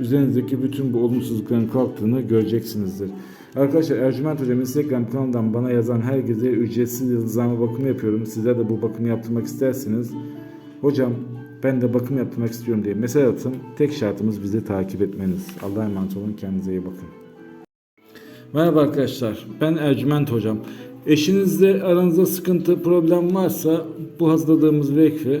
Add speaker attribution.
Speaker 1: üzerinizdeki bütün bu olumsuzlukların kalktığını göreceksinizdir. Arkadaşlar Ercüment Hocam Instagram kanalından bana yazan herkese ücretsiz yıldızlama bakımı yapıyorum. Sizler de bu bakımı yaptırmak isterseniz hocam ben de bakım yaptırmak istiyorum diye mesaj atın. Tek şartımız bizi takip etmeniz. Allah'a emanet olun. Kendinize iyi bakın. Merhaba arkadaşlar. Ben Ercüment Hocam. Eşinizle aranızda sıkıntı, problem varsa bu hazırladığımız vekfi